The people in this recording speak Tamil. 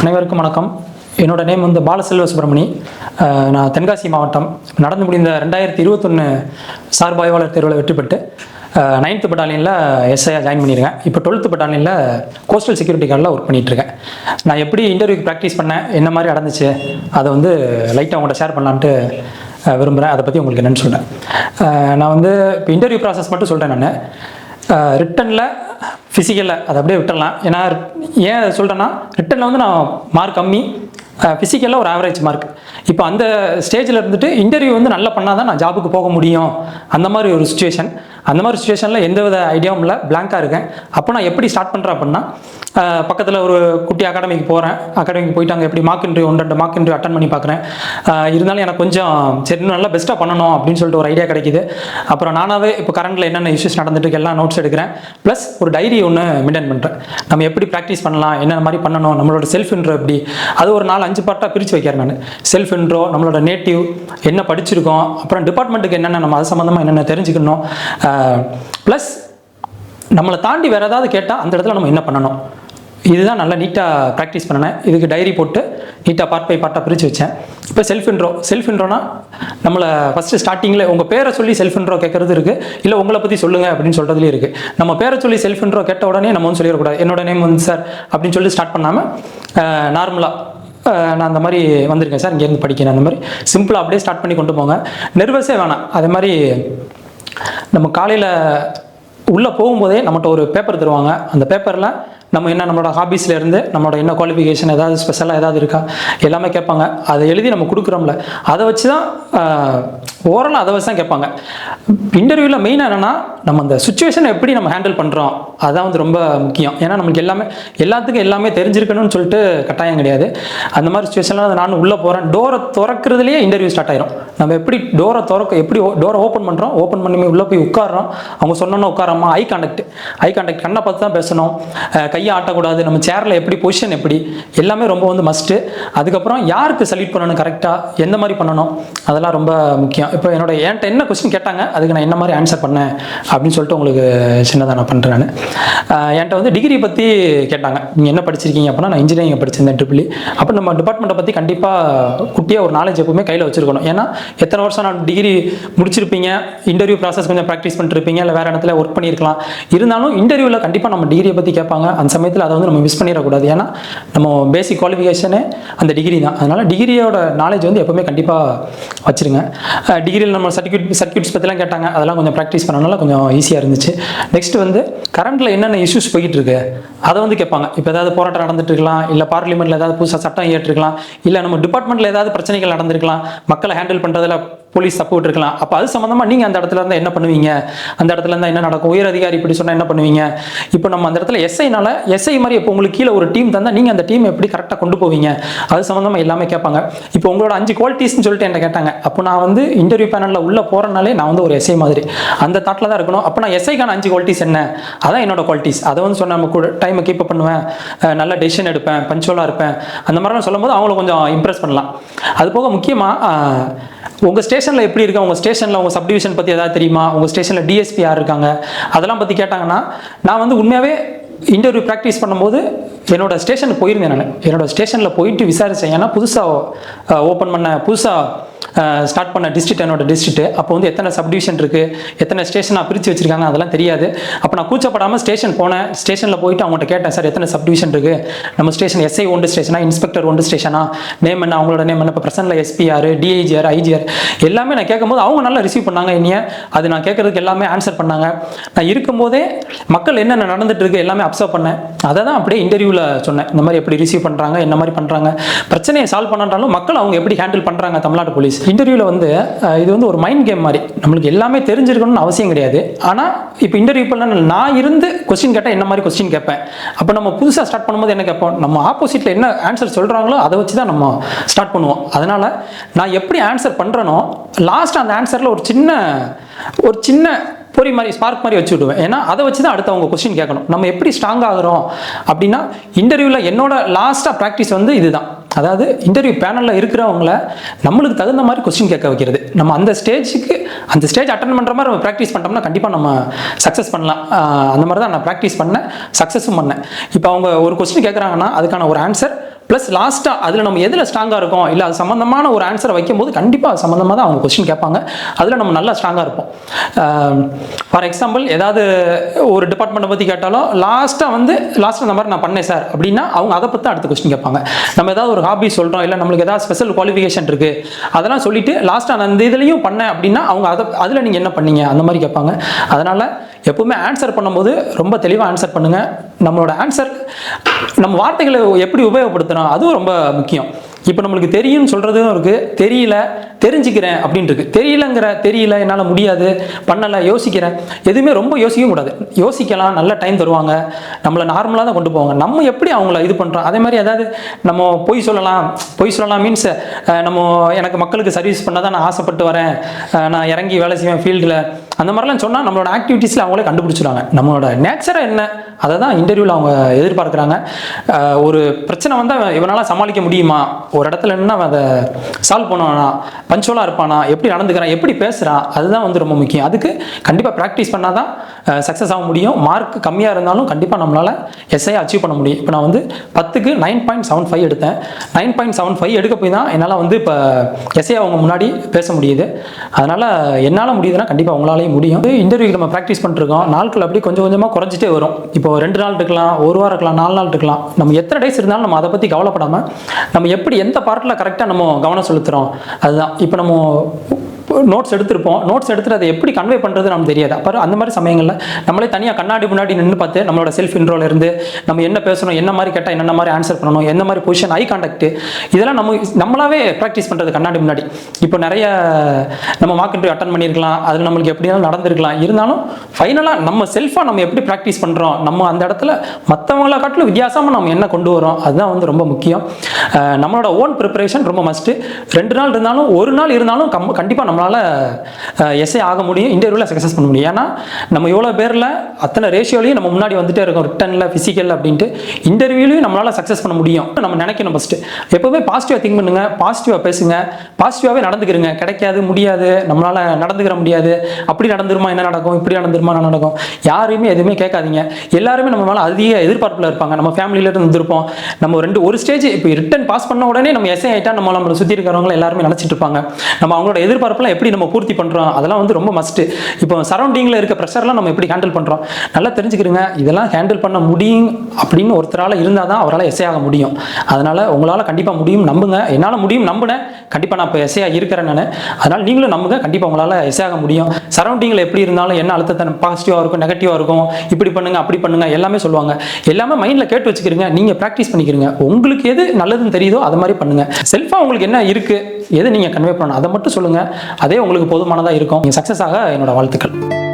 அனைவருக்கும் வணக்கம். என்னோட நேம் வந்து பாலசெல்வ சுப்பிரமணி. நான் தென்காசி மாவட்டம் நடந்து முடிந்த ரெண்டாயிரத்தி இருபத்தொன்று சார்பாய்வாளர் தேர்வில் வெற்றி பெற்று நைன்த்து பட்டாலியனில் எஸ்ஐயாக ஜாயின் பண்ணியிருக்கேன். இப்போ டுவெல்த்து பட்டாலியனில் கோஸ்டல் செக்யூரிட்டி கார்டில் ஒர்க் பண்ணிகிட்ருக்கேன் நான் எப்படி இன்டர்வியூக்கு ப்ராக்டிஸ் பண்ணேன் என்ன மாதிரி நடந்துச்சு அதை வந்து லைட்டாக உங்கள்கிட்ட ஷேர் பண்ணலான்ட்டு விரும்புகிறேன் அதை பற்றி உங்களுக்கு என்னென்னு சொல்கிறேன் நான் வந்து இப்போ இன்டர்வியூ ப்ராசஸ் மட்டும் சொல்கிறேன் நான். ரிட்டனில் ஃபிசிக்கலில் அதை அப்படியே விட்டுடலாம் ஏன்னா ஏன் அதை சொல்கிறேன்னா ரிட்டனில் வந்து நான் மார்க் கம்மி. ஃபிசிக்கலில் ஒரு ஆவரேஜ் மார்க் இப்போ அந்த ஸ்டேஜில் இருந்துட்டு இன்டர்வியூ வந்து நல்லா பண்ணால் தான் நான் ஜாபுக்கு போக முடியும். அந்த மாதிரி ஒரு சுச்சுவேஷன் அந்த மாதிரி சுச்சுவேஷனில் எந்த வித ஐடியாவும் இல்லை. பிளாங்காக இருக்கேன். அப்போ நான் எப்படி ஸ்டார்ட் பண்ணுறேன் அப்படின்னா பக்கத்தில் ஒரு குட்டி அகாடமிக்கு போகிறேன் அகாடமிக்கு போயிட்டு அங்கே எப்படி மார்க் இன்ட்ரியூ ஒன்று ரெண்டு மார்க் இன்ட்ரியூ அட்டன் பண்ணி பார்க்குறேன் இருந்தாலும் எனக்கு கொஞ்சம் சரி இன்னும் நல்லா பெஸ்ட்டாக பண்ணணும் அப்படின்னு சொல்லிட்டு ஒரு ஐடியா கிடைக்குது. அப்புறம் நானாகவே இப்போ கரண்டில் என்னென்ன இஷ்யூஸ் நடந்துட்டு எல்லாம் நோட்ஸ் எடுக்கிறேன். ப்ளஸ் ஒரு டைரி ஒன்று மெயின்டைன் பண்ணுறேன் நம்ம எப்படி ப்ராக்டிஸ் பண்ணலாம் என்னென்ன மாதிரி பண்ணணும் நம்மளோட செல்ஃப் இன்ட்ரோ எப்படி? அது ஒரு நாலு அஞ்சு பார்ட்டாக பிரித்து வைக்கிறேன் நான். செல்ஃப் இன்ட்ரோ நம்மளோட நேட்டிவ் என்ன படிச்சிருக்கோம் அப்புறம் டிபார்ட்மெண்ட்டுக்கு என்னென்ன நம்ம அது சம்மந்தமாக என்னென்ன தெரிஞ்சுக்கணும் ப்ளஸ் நம்மளை தாண்டி வேறு ஏதாவது கேட்டால் அந்த இடத்துல நம்ம என்ன பண்ணணும்? இதுதான் நல்லா நீட்டாக ப்ராக்டிஸ் பண்ணினேன். இதுக்கு டைரி போட்டு நீட்டாக பார்ட் பை பார்ட்டாக பிரித்து வச்சேன். இப்போ செல்ஃப் இன்ட்ரோ செல்ஃப் இன்ட்ரோனா நம்மளை ஃபஸ்ட்டு ஸ்டார்டிங்கில் உங்கள் பேரை சொல்லி செல்ஃப் இன்ட்ரோ கேட்குறது இருக்குது இல்லை உங்களை பற்றி சொல்லுங்கள் அப்படின்னு சொல்கிறதுலேயே இருக்குது நம்ம பேரை சொல்லி செல்ஃப் இன்ட்ரோ கேட்ட உடனே நம்ம வந்து சொல்லிடக்கூடாது. என்னோட நேம் வந்து சார் அப்படின்னு சொல்லி ஸ்டார்ட் பண்ணாமல் நார்மலாக நான் அந்த மாதிரி வந்திருக்கேன் சார் இங்கேருந்து படிக்கிறேன் அந்த மாதிரி. சிம்பிளாக அப்படியே ஸ்டார்ட் பண்ணி கொண்டு போங்க. நெர்வஸே வேணாம். அதே மாதிரி நம்ம காலையில் உள்ளே போகும்போதே நம்மகிட்ட ஒரு பேப்பர் தருவாங்க. அந்த பேப்பரில் நம்ம என்ன நம்மளோட ஹாபீஸ்ல இருந்து நம்மளோட என்ன குவாலிஃபிகேஷன் ஏதாவது ஸ்பெஷலாக ஏதாவது இருக்கா? எல்லாமே கேட்பாங்க. அதை எழுதி நம்ம கொடுக்குறோம்ல அதை வச்சு தான் ஓரலாக அதை வச்சு தான் கேட்பாங்க. இன்டர்வியூவில் மெயினாக என்னென்னா நம்ம அந்த சுச்சுவேஷனை எப்படி நம்ம ஹேண்டில் பண்ணுறோம் அதான் வந்து ரொம்ப முக்கியம். ஏன்னா நமக்கு எல்லாமே எல்லாத்துக்கும் எல்லாமே தெரிஞ்சிருக்கணும்னு சொல்லிட்டு கட்டாயம் கிடையாது. அந்த மாதிரி சுச்சுவேஷனில் நான் உள்ளே போகிறேன் டோரை திறக்கிறதுலேயே இன்டர்வியூ ஸ்டார்ட் ஆயிரும். நம்ம எப்படி டோரை திறக்க எப்படி டோரை ஓப்பன் பண்ணுறோம் ஓப்பன் பண்ணி உள்ளே போய் உட்காடுறோம் அவங்க சொன்னோன்னா உட்காராமா ஐ கான்டாக்ட் ஐ கான்டாக்ட் கண்ணை பார்த்து தான் பேசணும் கை கையை ஆட்டக்கூடாது நம்ம சேரில் எப்படி பொசிஷன் எப்படி எல்லாமே ரொம்ப வந்து மஸ்ட்டு அதுக்கப்புறம் யாருக்கு சல்யூட் பண்ணணும் கரெக்டாக எந்த மாதிரி பண்ணணும் அதெல்லாம் ரொம்ப முக்கியம். இப்போ என்னோட என்கிட்ட என்ன கொஸ்டின் கேட்டாங்க அதுக்கு நான் என்ன மாதிரி ஆன்சர் பண்ணேன் அப்படின்னு சொல்லிட்டு உங்களுக்கு சின்னதாக நான் பண்ணுறேன் நான். என்கிட்ட வந்து டிகிரி பற்றி கேட்டாங்க. நீங்கள் என்ன படிச்சிருக்கீங்க அப்படின்னா நான் இன்ஜினியரிங் படிச்சிருந்தேன் ட்ரிபிளி e. அப்போ நம்ம டிபார்ட்மெண்ட்டை பற்றி கண்டிப்பாக குட்டியாக ஒரு நாலேஜ் எப்பவுமே கையில் வச்சிருக்கணும். ஏன்னா எத்தனை வருஷம் நான் டிகிரி முடிச்சிருப்பீங்க இன்டர்வியூ ப்ராசஸ் கொஞ்சம் ப்ராக்டிஸ் பண்ணிருப்பீங்க இல்லை வேறு இடத்துல ஒர்க் பண்ணியிருக்கலாம். இருந்தாலும் இன்டர்வியூவில் கண்டிப்பாக நம்ம டிகிரியை பற்றி கேட்பாங்க. அந்த சமயத்தில் அதை வந்து நம்ம மிஸ் பண்ணிடக்கூடாது. ஏன்னா நம்ம பேசிக் குவாலிஃபிகேஷனே அந்த டிகிரி தான். அதனால் டிகிரியோட நாலேஜ் வந்து எப்பவுமே கண்டிப்பாக வச்சிருங்க. டிகிரியில் நம்ம சர்டிஃபிகேட் சர்டிஃபிகேட்ஸ் பற்றிலாம் கேட்டாங்க. அதெல்லாம் கொஞ்சம் ப்ராக்டிஸ் பண்ணனால கொஞ்சம் ஈஸியாக இருந்துச்சு. நெக்ஸ்ட் வந்து கரண்ட்டில் என்னென்ன இஷ்யூஸ் போய்கிட்டு இருக்கு அதை வந்து கேட்பாங்க. இப்போ ஏதாவது போராட்டம் நடந்துட்டு இருக்கலாம் இல்லை பார்லிமெண்ட்டில் ஏதாவது புதுசாக சட்டம் ஏற்றிருக்கலாம் இல்லை நம்ம டிபார்ட்மெண்ட்டில் ஏதாவது பிரச்சனைகள் நடந்திருக்கலாம். மக்களை ஹேண்டில் பண்ணுறதுல போலீஸ் தப்பு விட்டுருக்கலாம். அப்போ அது சம்மந்தமாக நீங்கள் அந்த இடத்துல இருந்தால் என்ன பண்ணுவீங்க? அந்த இடத்துல இருந்தால் என்ன நடக்கும்? உயர் அதிகாரி இப்படி சொன்னால் என்ன பண்ணுவீங்க? இப்போ நம்ம அந்த இடத்துல எஸ்ஐனால எஸ்ஐ மாதிரி இப்போ உங்களுக்கு கீழே ஒரு டீம் தந்தால் நீங்கள் அந்த டீம் எப்படி கரெக்டாக கொண்டு போவீங்க? அது சம்மந்தமாக எல்லாமே கேட்பாங்க. இப்போ உங்களோட அஞ்சு குவாலிட்டிஸ்னு சொல்லிட்டு என்ன கேட்டாங்க. அப்போ நான் வந்து இன்டர்வியூ பேனலில் உள்ளே போகிறனாலே நான் வந்து ஒரு எஸ்ஐ மாதிரி. அந்த தாட்டில் தான் இருக்கணும். அப்போ நான் எஸ்ஐக்கான அஞ்சு குவாலிட்டிஸ் என்ன? அதான் என்னோட குவாலிட்டிஸ் அதை வந்து சொன்ன நம்ம கூட டைமை கீப் பண்ணுவேன். நல்ல டெசிஷன் எடுப்பேன். பஞ்சுவலாக இருப்பேன். அந்த மாதிரிலாம் சொல்லும்போது அவங்கள கொஞ்சம் இம்ப்ரெஸ் பண்ணலாம். அது போக முக்கியமாக உங்கள் ஸ்டேஷனில் எப்படி இருக்கா? உங்கள் ஸ்டேஷனில் உங்கள் சப்டிவிஷன் பற்றி எதாவது தெரியுமா? உங்கள் ஸ்டேஷனில் டிஎஸ்பி யார் இருக்காங்க? அதெல்லாம் பற்றி கேட்டாங்கன்னா நான் வந்து உண்மையாகவே இன்டர்வியூ ப்ராக்டிஸ் பண்ணும்போது என்னோட ஸ்டேஷனுக்கு போயிருந்தேன் நான். என்னோடய ஸ்டேஷனில் போயிட்டு விசாரித்தேன் ஏன்னா புதுசாக ஓப்பன் பண்ண புதுசாக ஸ்டார்ட் பண்ண டிஸ்ட்ரிக்ட் என்னோட டிஸ்ட்ரிக்ட் அப்போ வந்து எத்தனை சப்டிவிஷன் இருக்குது எத்தனை ஸ்டேஷனாக பிரித்து வச்சிருக்காங்க அதெல்லாம் தெரியாது. அப்போ நான் கூச்சப்படாமல் ஸ்டேஷன் போனேன். ஸ்டேஷனில் போயிட்டு அவங்கள்ட்ட கேட்டேன் சார் எத்தனை சப்டிவிஷன் இருக்குது நம்ம ஸ்டேஷன் எஸ்ஐ ஒன்று ஸ்டேஷனா இன்ஸ்பெக்டர் ஒன்று ஸ்டேஷனா நேம் என்ன அவங்களோட நேம் என்ன? இப்போ பிரசனில் எஸ்பிஆர் டிஐஜிஆர் ஐஜிஆர் எல்லாமே நான் கேட்கும்போது அவங்க நல்லா ரிசீவ் பண்ணாங்க என்னைய. அது நான் கேட்கறதுக்கு எல்லாமே ஆன்சர் பண்ணாங்க. நான் இருக்கும்போதே மக்கள் என்னென்ன நடந்துட்டு இருக்கு எல்லாமே அப்சர்வ் பண்ணேன். அதை தான் அப்படியே இன்டர்வியூவில் சொன்னேன். இந்த மாதிரி எப்படி ரிசீவ் பண்ணுறாங்க என்ன மாதிரி பண்ணுறாங்க பிரச்சனையை சால்வ் பண்ணாலும் மக்கள் அவங்க எப்படி ஹேண்டில் பண்ணுறாங்க தமிழ்நாடு போலீஸ் இன்டர்வியூவில் வந்து இது வந்து ஒரு மைண்ட் கேம் மாதிரி. நம்மளுக்கு எல்லாமே தெரிஞ்சிருக்கணும்னு அவசியம் கிடையாது. ஆனால் இப்போ இன்டர்வியூ பண்ண நான் இருந்து கொஸ்டின் கேட்டால் என்ன மாதிரி கொஸ்டின் கேட்பேன்? அப்போ நம்ம புதுசாக ஸ்டார்ட் பண்ணும்போது என்ன கேட்போம்? நம்ம ஆப்போசிட்டில் என்ன ஆன்சர் சொல்கிறாங்களோ அதை வச்சு தான் நம்ம ஸ்டார்ட் பண்ணுவோம். அதனால் நான் எப்படி ஆன்சர் பண்ணுறனோ லாஸ்ட் அந்த ஆன்சரில் ஒரு சின்ன ஒரு சின்ன பொறி மாதிரி ஸ்பார்க் மாதிரி வச்சு விடுவேன். ஏன்னா அதை வச்சு தான் அடுத்து அவங்க கொஸ்டின் கேட்கணும். நம்ம எப்படி ஸ்ட்ராங் ஆகிறோம் அப்படின்னா இன்டர்வியூவில் என்னோட லாஸ்ட்டாக ப்ராக்டிஸ் வந்து இதுதான். அதாவது இன்டர்வியூ பேனலில் இருக்கிறவங்கள நம்மளுக்கு தகுந்த மாதிரி கொஸ்டின் கேட்க வைக்கிறது. நம்ம அந்த ஸ்டேஜுக்கு அந்த ஸ்டேஜ் அட்டன் பண்ணுற மாதிரி நம்ம ப்ராக்டிஸ் பண்ணிட்டோம்னா கண்டிப்பாக நம்ம சக்ஸஸ் பண்ணலாம். அந்த மாதிரி தான் நான் ப்ராக்டிஸ் பண்ணேன் சக்ஸஸும் பண்ணேன். இப்போ அவங்க ஒரு கொஸ்டின் கேட்குறாங்கன்னா அதுக்கான ஒரு ஆன்சர் ப்ளஸ் லாஸ்ட்டாக அதில் நம்ம எதில் ஸ்ட்ராங்காக இருக்கோம்? இல்லை அது சம்மந்தமான ஒரு ஆன்சரை வைக்கும்போது கண்டிப்பாக அது சம்மந்தமாக தான் அவங்க கொஸ்டின் கேட்பாங்க. அதில் நம்ம நல்லா ஸ்ட்ராங்காக இருப்போம். ஃபார் எக்ஸாம்பிள் ஏதாவது ஒரு டிபார்ட்மெண்ட்டை பற்றி கேட்டாலும் லாஸ்ட்டாக வந்து லாஸ்ட்டாக இந்த மாதிரி நான் பண்ணேன் சார் அப்படின்னா அவங்க அதை பற்றி அடுத்த கொஸ்டின் கேட்பாங்க. நம்ம ஏதாவது ஒரு ஹாபி சொல்கிறோம் இல்லை நம்மளுக்கு ஏதாவது ஸ்பெஷல் குவாலிஃபிகேஷன் இருக்குது அதெல்லாம் சொல்லிட்டு லாஸ்ட்டாக நான் இந்த இதுலேயும் பண்ணேன் அப்படின்னா அவங்க அதை அதில் நீங்கள் என்ன பண்ணீங்க? அந்த மாதிரி கேட்பாங்க. அதனால் எப்பவுமே ஆன்சர் பண்ணும்போது ரொம்ப தெளிவாக ஆன்சர் பண்ணுங்கள் நம்மளோட ஆன்சர் நம்ம வார்த்தைகளை எப்படி உபயோகப்படுத்துகிறோம் அதுவும் ரொம்ப முக்கியம். இப்போ நம்மளுக்கு தெரியும்னு சொல்கிறதும் இருக்குது தெரியல தெரிஞ்சுக்கிறேன் அப்படின்ட்டு இருக்கு. தெரியலங்கிற தெரியல என்னால் முடியாது பண்ணலை யோசிக்கிறேன். எதுவுமே ரொம்ப யோசிக்க கூடாது. யோசிக்கலாம் நல்ல டைம் தருவாங்க. நம்மளை நார்மலாக தான் கொண்டு போவாங்க. நம்ம எப்படி அவங்கள இது பண்ணுறோம் அதே மாதிரி ஏதாவது நம்ம பொய் சொல்லலாம். பொய் சொல்லலாம் மீன்ஸ் நம்ம எனக்கு மக்களுக்கு சர்வீஸ் பண்ண தான் நான் ஆசைப்பட்டு வரேன். நான் இறங்கி வேலை செய்வேன் ஃபீல்டில் அந்த மாதிரிலாம் சொன்னால் நம்மளோட ஆக்டிவிட்டீஸில் அவங்களே கண்டுபிடிச்சிருவாங்க. நம்மளோட நேச்சரை என்ன? அதை தான் இன்டர்வியூவில் அவங்க எதிர்பார்க்குறாங்க. ஒரு பிரச்சனை வந்தால் இவனால் சமாளிக்க முடியுமா? ஒரு இடத்துல நின்று அதை சால்வ் பண்ணுவானா? பஞ்சுவலாக இருப்பானா? எப்படி நடந்துக்கிறான்? எப்படி பேசுகிறான் அதுதான் வந்து ரொம்ப முக்கியம். அதுக்கு கண்டிப்பாக ப்ராக்டிஸ் பண்ணால் தான் சக்ஸஸ் ஆக முடியும். மார்க் கம்மியாக இருந்தாலும் கண்டிப்பாக நம்மளால் எஸ்ஐ அச்சீவ் பண்ண முடியும். இப்போ நான் வந்து பத்துக்கு நைன் பாயிண்ட் செவன் ஃபைவ் எடுத்தேன். நைன் பாயிண்ட் செவன் ஃபைவ் எடுக்க போய் தான் என்னால் வந்து இப்போ எஸ்ஐ அவங்க முன்னாடி பேச முடியுது. அதனால் என்னால் முடியுதுன்னா கண்டிப்பாக உங்களாலேயும் முடியும். இன்டர்வியூக்கு நம்ம ப்ராக்டிஸ் பண்ணிருக்கோம் நாட்கள் அப்படி கொஞ்சம் கொஞ்சமாக குறைஞ்சிட்டே வரும். இப்போ ரெண்டு நாள் இருக்கலாம் ஒரு வாரம் இருக்கலாம் நாலு நாள் இருக்கலாம். நம்ம எத்தனை டேஸ் இருந்தாலும் நம்ம அதை பற்றி கவலைப்படாமல் நம்ம எப்படி எந்த பார்ட்டில் கரெக்டாக நம்ம கவனம் செலுத்துகிறோம் அதுதான். இப்போ நம்ம நோட்ஸ் எடுத்திருப்போம். நோட்ஸ் எடுத்துட்டு அதை எப்படி கன்வே பண்ணுறது நமக்கு தெரியாது. அப்புறம் அந்த மாதிரி சமயங்களில் நம்மளே தனியாக கண்ணாடி முன்னாடி நின்று பார்த்து நம்மளோட செல்ஃப் இன்ட்ரோல இருந்து நம்ம என்ன பேசணும் என்ன மாதிரி கேட்டால் என்ன மாதிரி ஆன்சர் பண்ணணும் என்ன மாதிரி பொசிஷன் ஐ கான்டாக்ட் இதெல்லாம் நம்ம நம்மளாவே ப்ராக்டிஸ் பண்ணுறது கண்ணாடி முன்னாடி. இப்போ நிறைய நம்ம மார்க் இன்டர்வியூ அட்டன் பண்ணியிருக்கலாம். அதில் நம்மளுக்கு எப்படினாலும் நடந்திருக்கலாம். இருந்தாலும் ஃபைனலாக நம்ம செல்ஃபாக நம்ம எப்படி ப்ராக்டிஸ் பண்ணுறோம் நம்ம அந்த இடத்துல மற்றவங்கள காட்டிலும் வித்தியாசமாக நம்ம என்ன கொண்டு வரோம் அதுதான் வந்து ரொம்ப முக்கியம். நம்மளோட ஓன் ப்ரிப்பரேஷன் ரொம்ப மஸ்ட்டு ரெண்டு நாள் இருந்தாலும் ஒரு நாள் இருந்தாலும் கம் கண்டிப்பாக நம்ம நம்மளால் எஸ்ஏ ஆக முடியும் இன்டர்வியூவில் சக்ஸஸ் பண்ண முடியும். ஏன்னா நம்ம எவ்வளோ பேரில் அத்தனை ரேஷியோலையும் நம்ம முன்னாடி வந்துட்டே இருக்கோம். ரிட்டனில் ஃபிசிக்கல் அப்படின்ட்டு. இன்டர்வியூலையும் நம்மளால் சக்ஸஸ் பண்ண முடியும். நம்ம நினைக்கணும் ஃபஸ்ட்டு எப்போவுமே பாசிட்டிவாக திங்க் பண்ணுங்க பாசிட்டிவாக பேசுங்க. பாசிட்டிவாகவே நடந்துக்கிறங்க கிடைக்காது முடியாது. நம்மளால் நடந்துக்கிற முடியாது. அப்படி நடந்துருமா என்ன நடக்கும்? இப்படி நடந்துருமா என்ன நடக்கும்? யாரையுமே எதுவுமே கேட்காதீங்க. எல்லாருமே நம்ம மேலே அதிக எதிர்பார்ப்பில் இருப்பாங்க. நம்ம ஃபேமிலியில இருந்திருப்போம் நம்ம ரெண்டு ஒரு ஸ்டேஜ் இப்போ ரிட்டன் பாஸ் பண்ண உடனே நம்ம எஸ்ஐ ஆகிட்டா நம்ம நம்மளை சுற்றி இருக்கிறவங்க எல்லாருமே நினச்சிட்டு இருப்பாங்க. நம்ம அவங்களோட எதிர்பார்ப்பில் எதிர்பார்ப்பெல்லாம் எப்படி நம்ம பூர்த்தி பண்ணுறோம் அதெல்லாம் வந்து ரொம்ப மஸ்ட்டு இப்போ சரௌண்டிங்கில் இருக்க ப்ரெஷர்லாம் நம்ம எப்படி ஹேண்டில் பண்ணுறோம் நல்லா தெரிஞ்சுக்கிறோங்க இதெல்லாம் ஹேண்டில் பண்ண முடியும் அப்படின்னு ஒருத்தரால் இருந்தால் தான் அவரால் எஸ்ஐ ஆக முடியும். அதனால் உங்களால் கண்டிப்பாக முடியும் நம்புங்க. என்னால் முடியும் நம்பினேன். கண்டிப்பாக நான் இப்போ எஸ்ஐ இருக்கிறேன் நான். அதனால் நீங்களும் நம்புங்க. கண்டிப்பாக உங்களால் எஸ்ஐ ஆக முடியும். சரௌண்டிங்கில் எப்படி இருந்தாலும் என்ன அழுத்தத்தை பாசிட்டிவாக இருக்கும் நெகட்டிவாக இருக்கும் இப்படி பண்ணுங்க அப்படி பண்ணுங்க எல்லாமே சொல்லுவாங்க. எல்லாமே மைண்டில் கேட்டு வச்சுக்கிறீங்க நீங்கள் ப்ராக்டிஸ் பண்ணிக்கிறீங்க உங்களுக்கு எது நல்லதுன்னு தெரியுதோ அது மாதிரி பண்ணுங்கள் செல்ஃபாக உங்களுக்கு என்ன இருக்குது எது நீங்கள் கன்வே பண்ணணும் அதை மட்டும் சொல்லுங்கள் அதே உங்களுக்கு போதுமானதாக இருக்கும். நீங்கள் சக்ஸஸ் ஆக என்னோட வாழ்த்துக்கள்.